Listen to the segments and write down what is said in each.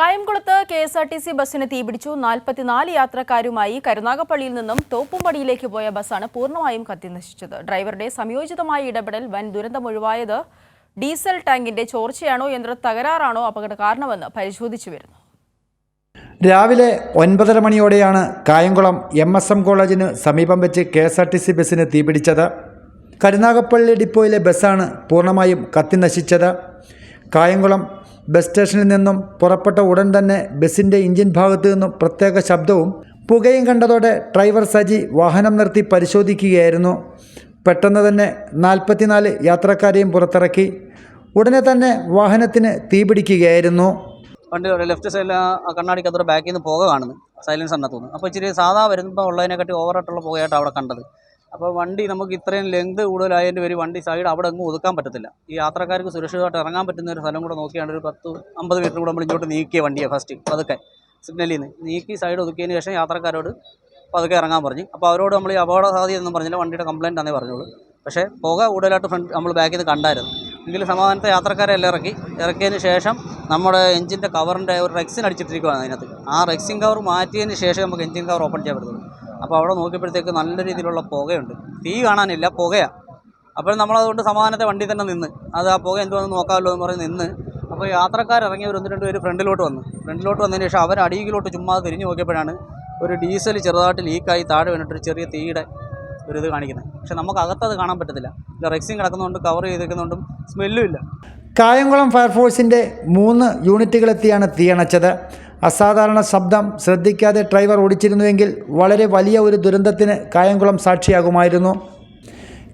കായംകുളത്ത് K S R T C ബസ്സിന് തീപിടിച്ചു. നാൽപ്പത്തിനാല് യാത്രക്കാരുമായി കരുനാഗപ്പള്ളിയിൽ നിന്നും തോപ്പുംപടിയിലേക്ക് പോയ ബസ്സാണ് പൂർണമായും കത്തിനശിച്ചത്. ഡ്രൈവറുടെ സംയോജിതമായ ഇടപെടൽ വൻ ദുരന്തം ഒഴിവായത് ഡീസൽ ടാങ്കിന്റെ ചോർച്ചയാണോ യന്ത്ര തകരാറാണോ അപകട കാരണമെന്ന് പരിശോധിച്ചു വരുന്നു. രാവിലെ ഒൻപതര മണിയോടെയാണ് കായംകുളം എം എസ് എം കോളേജിന് സമീപം വെച്ച് K S R T C ബസ്സിന് തീപിടിച്ചത്. കരുനാഗപ്പള്ളി ഡിപ്പോയിലെ ബസ്സാണ് പൂർണമായും കത്തിനശിച്ചത്. കായംകുളം ബസ് സ്റ്റേഷനിൽ നിന്നും പുറപ്പെട്ട ഉടൻ തന്നെ ബസ്സിന്റെ ഇഞ്ചിൻ ഭാഗത്തു നിന്നും പ്രത്യേക ശബ്ദവും പുകയും കണ്ടതോടെ ഡ്രൈവർ സജി വാഹനം നിർത്തി പരിശോധിക്കുകയായിരുന്നു. പെട്ടെന്ന് തന്നെ നാൽപ്പത്തിനാല് യാത്രക്കാരെയും പുറത്തിറക്കി. ഉടനെ തന്നെ വാഹനത്തിന് തീപിടിക്കുകയായിരുന്നു വണ്ടി ലെഫ്റ്റ് സൈഡിൽ ആ കണ്ണാടിക്കത്തോടെ ബാക്കിൽ നിന്ന് പുക കാണുന്നു. സൈലൻസ് എണ്ണ തോന്നുന്നു. അപ്പോൾ ഇച്ചിരി സാധാ വരുമ്പോൾ ഉള്ളതിനെക്കാട്ടി ഓവറായിട്ടുള്ള പുകയായിട്ട് അവിടെ കണ്ടത്. അപ്പോൾ വണ്ടി നമുക്ക് ഇത്രയും ലെങ്ത് കൂടുതലായതിന്റെ പേര് വണ്ടി സൈഡ് അവിടെ അങ്ങ് ഒതുക്കാൻ പറ്റത്തില്ല. ഈ യാത്രക്കാർക്ക് സുരക്ഷിതമായിട്ട് ഇറങ്ങാൻ പറ്റുന്ന ഒരു സ്ഥലം കൂടെ നോക്കിയാണ് ഒരു പത്ത് അമ്പത് മീറ്റർ കൂടെ നമ്മൾ ഇങ്ങോട്ട് നീക്കിയ വണ്ടിയാണ് ഫസ്റ്റ് പതുക്കെ. സിഗ്നലിൽ നിന്ന് നീക്കി സൈഡ് ഒതുക്കിയതിന് ശേഷം യാത്രക്കാരോട് പതുക്കെ ഇറങ്ങാൻ പറഞ്ഞു. അപ്പോൾ അവരോട് നമ്മൾ ഈ അപകട സാധ്യതയൊന്നും പറഞ്ഞില്ല വണ്ടിയുടെ കംപ്ലയിന്റ് ആണെന്നേ പറഞ്ഞോളൂ. പക്ഷേ പുക കൂടുതലായിട്ട് ഫ്രണ്ട് നമ്മൾ ബാക്കിൽ നിന്ന് കണ്ടായിരുന്നു. എങ്കിലും സമാധാനത്തെ യാത്രക്കാരെ എല്ലാം ഇറക്കി. ഇറക്കിയതിന് ശേഷം നമ്മുടെ എഞ്ചിന്റെ കവറിന്റെ ഒരു റെക്സിൻ അടിച്ചിട്ടിരിക്കുകയാണ് അതിനകത്ത്. ആ റെക്സിൻ കവർ മാറ്റിയതിന് ശേഷം നമുക്ക് എഞ്ചിൻ കവർ ഓപ്പൺ ചെയ്യാൻ പറ്റുള്ളൂ അപ്പോൾ അവിടെ നോക്കിയപ്പോഴത്തേക്ക് നല്ല രീതിയിലുള്ള പുകയുണ്ട്. തീ കാണാനില്ല പുകയാണ് അപ്പോൾ നമ്മളതുകൊണ്ട് സമാധാനത്തെ വണ്ടി തന്നെ നിന്ന്. അത് ആ പുക എന്തുവാന്ന് നോക്കാമല്ലോ എന്ന് പറഞ്ഞ് നിന്ന്. അപ്പോൾ ഒരു ഒന്ന് രണ്ട് പേര് ഫ്രണ്ടിലോട്ട് വന്നു. ഫ്രണ്ടിലോട്ട് വന്നതിന് ശേഷം അവർ അടിയിലോട്ട് ചുമ്മാ തിരിഞ്ഞ് നോക്കിയപ്പോഴാണ് ഒരു ഡീസൽ ചെറുതായിട്ട് ലീക്കായി താഴെ വീണിട്ടൊരു ചെറിയ തീയുടെ ഒരു ഇത് കാണിക്കുന്നത്. പക്ഷെ നമുക്ക് അകത്തത് കാണാൻ പറ്റത്തില്ല. റെക്സിൻ കിടക്കുന്നതുകൊണ്ട് കവർ ചെയ്തിരിക്കുന്നതുകൊണ്ടും സ്മെല്ലും ഇല്ല. കായംകുളം ഫയർഫോഴ്സിന്റെ മൂന്ന് യൂണിറ്റുകളെത്തിയാണ് തീയണച്ചത് അസാധാരണ ശബ്ദം ശ്രദ്ധിക്കാതെ ഡ്രൈവർ ഓടിച്ചിരുന്നുവെങ്കിൽ വളരെ വലിയ ഒരു ദുരന്തത്തിന് കായംകുളം സാക്ഷിയാകുമായിരുന്നു.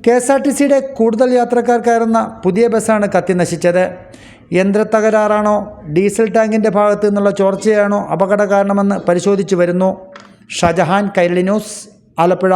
കെ എസ് ആർ ടി സിയുടെ കൂടുതൽ യാത്രക്കാർ കയറുന്ന പുതിയ ബസ്സാണ് കത്തി നശിച്ചത്. യന്ത്രത്തകരാറാണോ ഡീസൽ ടാങ്കിന്റെ ഭാഗത്തു നിന്നുള്ള ചോർച്ചയാണോ അപകട കാരണമെന്ന് പരിശോധിച്ചു വരുന്നു. ഷജഹാൻ കൈരളി ന്യൂസ് ആലപ്പുഴ.